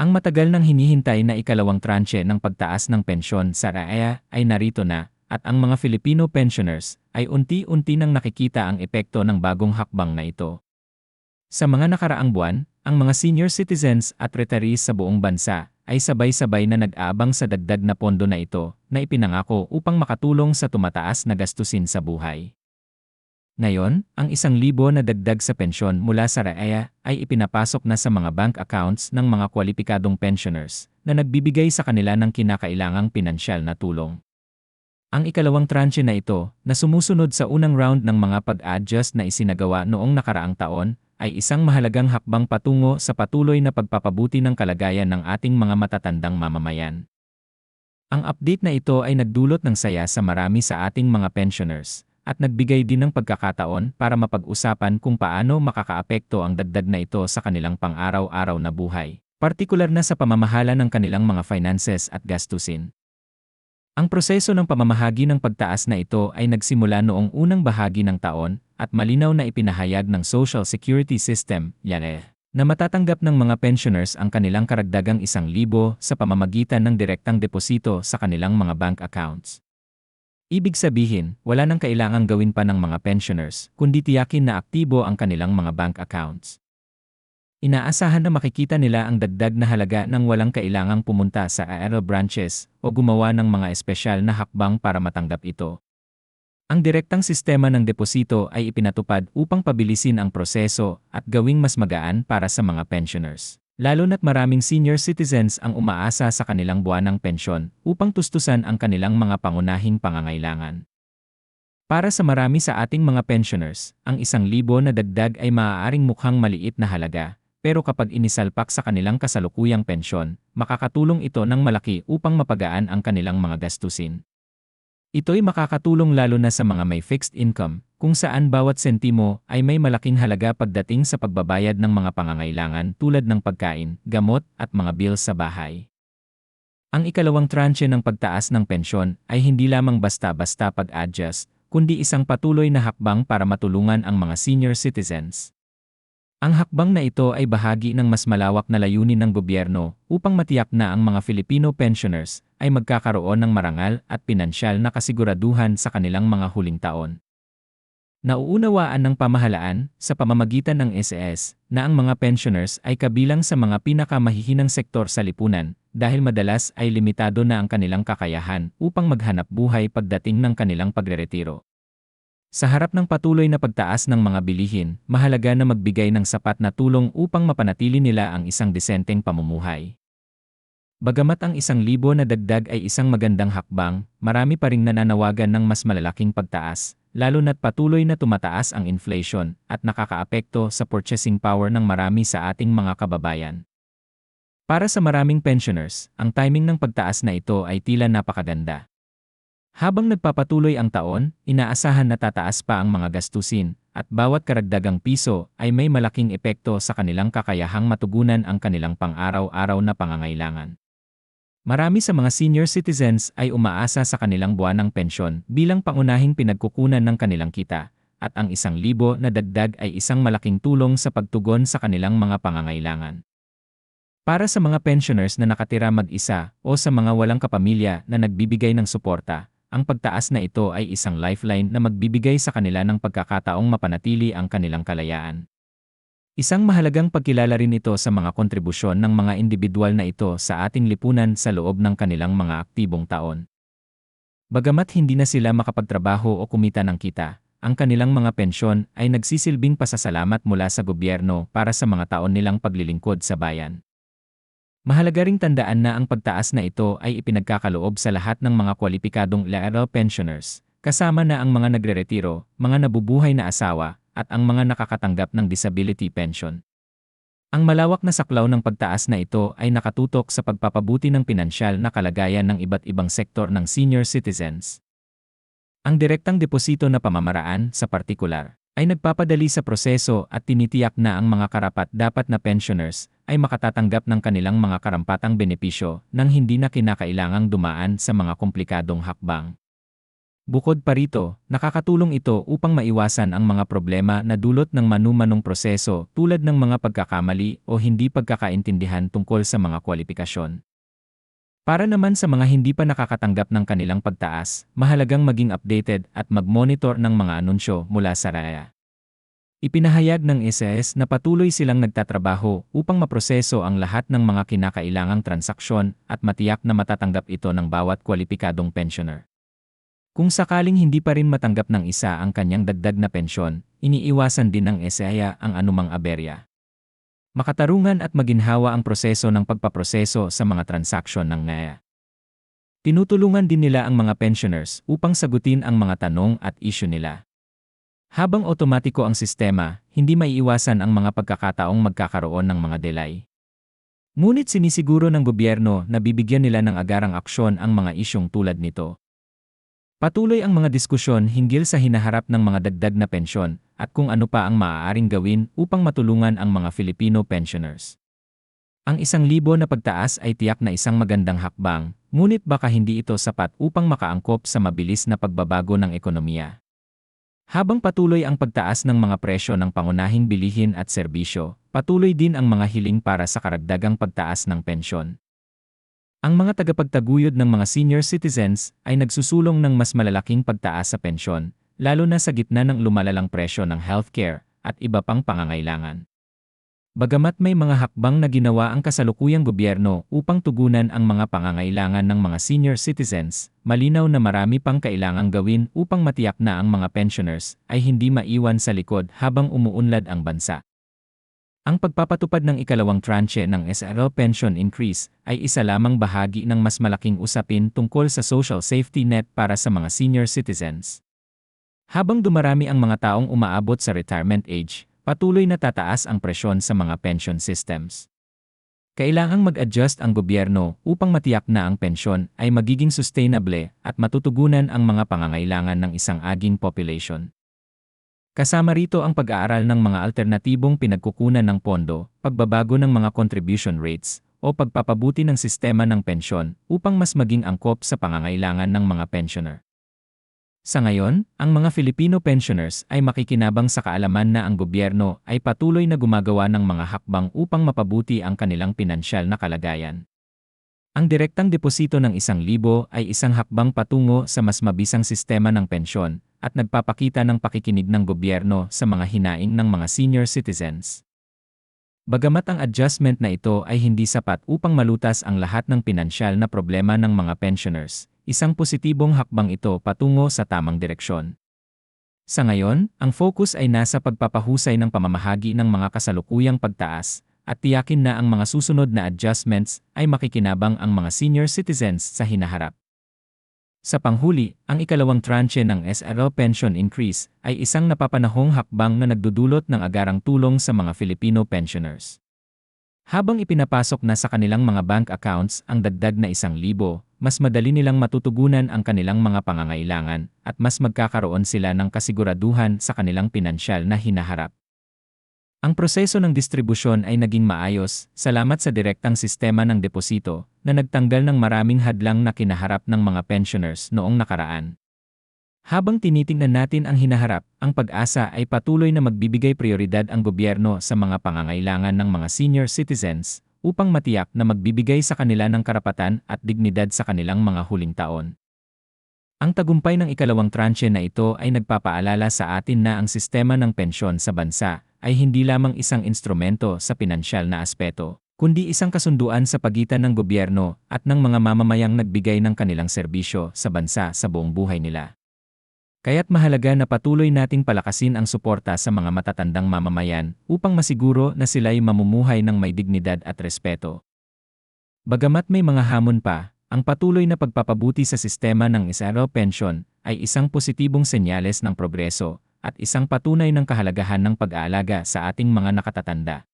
Ang matagal nang hinihintay na ikalawang tranche ng pagtaas ng pensyon sa RAEA ay narito na at ang mga Filipino pensioners ay unti-unti nang nakikita ang epekto ng bagong hakbang na ito. Sa mga nakaraang buwan, ang mga senior citizens at retirees sa buong bansa ay sabay-sabay na nag-aabang sa dagdag na pondo na ito na ipinangako upang makatulong sa tumataas na gastusin sa buhay. Ngayon, ang isang libo na dagdag sa pensyon mula sa RAEA ay ipinapasok na sa mga bank accounts ng mga kwalipikadong pensioners na nagbibigay sa kanila ng kinakailangang pinansyal na tulong. Ang ikalawang tranche na ito, na sumusunod sa unang round ng mga pag-adjust na isinagawa noong nakaraang taon, ay isang mahalagang hakbang patungo sa patuloy na pagpapabuti ng kalagayan ng ating mga matatandang mamamayan. Ang update na ito ay nagdulot ng saya sa marami sa ating mga pensioners at nagbigay din ng pagkakataon para mapag-usapan kung paano makakaapekto ang dagdag na ito sa kanilang pang-araw-araw na buhay, partikular na sa pamamahala ng kanilang mga finances at gastusin. Ang proseso ng pamamahagi ng pagtaas na ito ay nagsimula noong unang bahagi ng taon at malinaw na ipinahayag ng Social Security System, YANE, na matatanggap ng mga pensioners ang kanilang karagdagang isang libo sa pamamagitan ng direktang deposito sa kanilang mga bank accounts. Ibig sabihin, wala nang kailangang gawin pa ng mga pensioners, kundi tiyakin na aktibo ang kanilang mga bank accounts. Inaasahan na makikita nila ang dagdag na halaga nang walang kailangang pumunta sa ARL branches o gumawa ng mga espesyal na hakbang para matanggap ito. Ang direktang sistema ng deposito ay ipinatupad upang pabilisin ang proseso at gawing mas magaan para sa mga pensioners lalo na't maraming senior citizens ang umaasa sa kanilang buwanang pensyon upang tustusan ang kanilang mga pangunahing pangangailangan. Para sa marami sa ating mga pensioners, ang isang libo na dagdag ay maaaring mukhang maliit na halaga, pero kapag inisalpak sa kanilang kasalukuyang pensyon, makakatulong ito ng malaki upang mapagaan ang kanilang mga gastusin. Ito'y makakatulong lalo na sa mga may fixed income, kung saan bawat sentimo ay may malaking halaga pagdating sa pagbabayad ng mga pangangailangan tulad ng pagkain, gamot, at mga bills sa bahay. Ang ikalawang tranche ng pagtaas ng pensyon ay hindi lamang basta-basta pag-adjust, kundi isang patuloy na hakbang para matulungan ang mga senior citizens. Ang hakbang na ito ay bahagi ng mas malawak na layunin ng gobyerno upang matiyak na ang mga Filipino pensioners ay magkakaroon ng marangal at pinansyal na kasiguraduhan sa kanilang mga huling taon. Nauunawaan ng pamahalaan sa pamamagitan ng SAS na ang mga pensioners ay kabilang sa mga pinakamahihinang sektor sa lipunan dahil madalas ay limitado na ang kanilang kakayahan upang maghanap buhay pagdating ng kanilang pagreretiro. Sa harap ng patuloy na pagtaas ng mga bilihin, mahalaga na magbigay ng sapat na tulong upang mapanatili nila ang isang disenteng pamumuhay. Bagamat ang isang libo na dagdag ay isang magandang hakbang, marami pa ring nananawagan ng mas malalaking pagtaas, lalo na't patuloy na tumataas ang inflation at nakakaapekto sa purchasing power ng marami sa ating mga kababayan. Para sa maraming pensioners, ang timing ng pagtaas na ito ay tila napakaganda. Habang nagpapatuloy ang taon, inaasahan na tataas pa ang mga gastusin, at bawat karagdagang piso ay may malaking epekto sa kanilang kakayahang matugunan ang kanilang pang-araw-araw na pangangailangan. Marami sa mga senior citizens ay umaasa sa kanilang buwanang pensyon bilang pangunahing pinagkukunan ng kanilang kita, at ang isang libo na dagdag ay isang malaking tulong sa pagtugon sa kanilang mga pangangailangan. Para sa mga pensioners na nakatira mag-isa o sa mga walang kapamilya na nagbibigay ng suporta, ang pagtaas na ito ay isang lifeline na magbibigay sa kanila ng pagkakataong mapanatili ang kanilang kalayaan. Isang mahalagang pagkilala rin ito sa mga kontribusyon ng mga individual na ito sa ating lipunan sa loob ng kanilang mga aktibong taon. Bagamat hindi na sila makapagtrabaho o kumita ng kita, ang kanilang mga pensyon ay nagsisilbing pasasalamat mula sa gobyerno para sa mga taon nilang paglilingkod sa bayan. Mahalaga ring tandaan na ang pagtaas na ito ay ipinagkakaloob sa lahat ng mga kwalipikadong lateral pensioners, kasama na ang mga nagreretiro, mga nabubuhay na asawa, at ang mga nakakatanggap ng disability pension. Ang malawak na saklaw ng pagtaas na ito ay nakatutok sa pagpapabuti ng pinansyal na kalagayan ng iba't ibang sektor ng senior citizens. Ang direktang deposito na pamamaraan, sa partikular, ay nagpapadali sa proseso at tinitiyak na ang mga karapat dapat na pensioners ay makatatanggap ng kanilang mga karampatang benepisyo nang hindi na kinakailangang dumaan sa mga komplikadong hakbang. Bukod pa rito, nakakatulong ito upang maiwasan ang mga problema na dulot ng manumanong proseso tulad ng mga pagkakamali o hindi pagkakaintindihan tungkol sa mga kwalifikasyon. Para naman sa mga hindi pa nakakatanggap ng kanilang pagtaas, mahalagang maging updated at mag-monitor ng mga anunsyo mula sa RAYA. Ipinahayag ng SS na patuloy silang nagtatrabaho upang maproseso ang lahat ng mga kinakailangang transaksyon at matiyak na matatanggap ito ng bawat kwalipikadong pensioner. Kung sakaling hindi pa rin matanggap ng isa ang kanyang dagdag na pensyon, iniiwasan din ng SEA ang anumang aberya. Makatarungan at maginhawa ang proseso ng pagpaproseso sa mga transaksyon ng NEA. Tinutulungan din nila ang mga pensioners upang sagutin ang mga tanong at issue nila. Habang otomatiko ang sistema, hindi maiiwasan ang mga pagkakataong magkakaroon ng mga delay. Ngunit sinisiguro ng gobyerno na bibigyan nila ng agarang aksyon ang mga isyong tulad nito. Patuloy ang mga diskusyon hinggil sa hinaharap ng mga dagdag na pensyon at kung ano pa ang maaaring gawin upang matulungan ang mga Filipino pensioners. Ang isang libo na pagtaas ay tiyak na isang magandang hakbang, ngunit baka hindi ito sapat upang makaangkop sa mabilis na pagbabago ng ekonomiya. Habang patuloy ang pagtaas ng mga presyo ng pangunahing bilihin at serbisyo, patuloy din ang mga hiling para sa karagdagang pagtaas ng pensyon. Ang mga tagapagtaguyod ng mga senior citizens ay nagsusulong ng mas malalaking pagtaas sa pensyon, lalo na sa gitna ng lumalalang presyo ng healthcare at iba pang pangangailangan. Bagamat may mga hakbang na ginawa ang kasalukuyang gobyerno upang tugunan ang mga pangangailangan ng mga senior citizens, malinaw na marami pang kailangang gawin upang matiyak na ang mga pensioners ay hindi maiwan sa likod habang umuunlad ang bansa. Ang pagpapatupad ng ikalawang tranche ng SRL pension increase ay isa lamang bahagi ng mas malaking usapin tungkol sa social safety net para sa mga senior citizens. Habang dumarami ang mga taong umaabot sa retirement age, patuloy na tataas ang presyon sa mga pension systems. Kailangang mag-adjust ang gobyerno upang matiyak na ang pensyon ay magiging sustainable at matutugunan ang mga pangangailangan ng isang aging population. Kasama rito ang pag-aaral ng mga alternatibong pinagkukunan ng pondo, pagbabago ng mga contribution rates, o pagpapabuti ng sistema ng pensyon upang mas maging angkop sa pangangailangan ng mga pensioner. Sa ngayon, ang mga Filipino pensioners ay makikinabang sa kaalaman na ang gobyerno ay patuloy na gumagawa ng mga hakbang upang mapabuti ang kanilang pinansyal na kalagayan. Ang direktang deposito ng isang libo ay isang hakbang patungo sa mas mabisang sistema ng pensyon at nagpapakita ng pakikinig ng gobyerno sa mga hinaing ng mga senior citizens. Bagamat ang adjustment na ito ay hindi sapat upang malutas ang lahat ng pinansyal na problema ng mga pensioners, isang positibong hakbang ito patungo sa tamang direksyon. Sa ngayon, ang focus ay nasa pagpapahusay ng pamamahagi ng mga kasalukuyang pagtaas at tiyakin na ang mga susunod na adjustments ay makikinabang ang mga senior citizens sa hinaharap. Sa panghuli, ang ikalawang tranche ng SRL pension increase ay isang napapanahong hakbang na nagdudulot ng agarang tulong sa mga Filipino pensioners. Habang ipinapasok na sa kanilang mga bank accounts ang dagdag na isang libo, mas madali nilang matutugunan ang kanilang mga pangangailangan at mas magkakaroon sila ng kasiguraduhan sa kanilang pinansyal na hinaharap. Ang proseso ng distribusyon ay naging maayos, salamat sa direktang sistema ng deposito, na nagtanggal ng maraming hadlang na kinaharap ng mga pensioners noong nakaraan. Habang tinitingnan natin ang hinaharap, ang pag-asa ay patuloy na magbibigay prioridad ang gobyerno sa mga pangangailangan ng mga senior citizens upang matiyak na magbibigay sa kanila ng karapatan at dignidad sa kanilang mga huling taon. Ang tagumpay ng ikalawang tranche na ito ay nagpapaalala sa atin na ang sistema ng pensyon sa bansa ay hindi lamang isang instrumento sa pinansyal na aspeto, kundi isang kasunduan sa pagitan ng gobyerno at ng mga mamamayang nagbigay ng kanilang serbisyo sa bansa sa buong buhay nila. Kaya't mahalaga na patuloy nating palakasin ang suporta sa mga matatandang mamamayan upang masiguro na sila'y mamumuhay ng may dignidad at respeto. Bagamat may mga hamon pa, ang patuloy na pagpapabuti sa sistema ng SRO pension ay isang positibong senyales ng progreso at isang patunay ng kahalagahan ng pag-aalaga sa ating mga nakatatanda.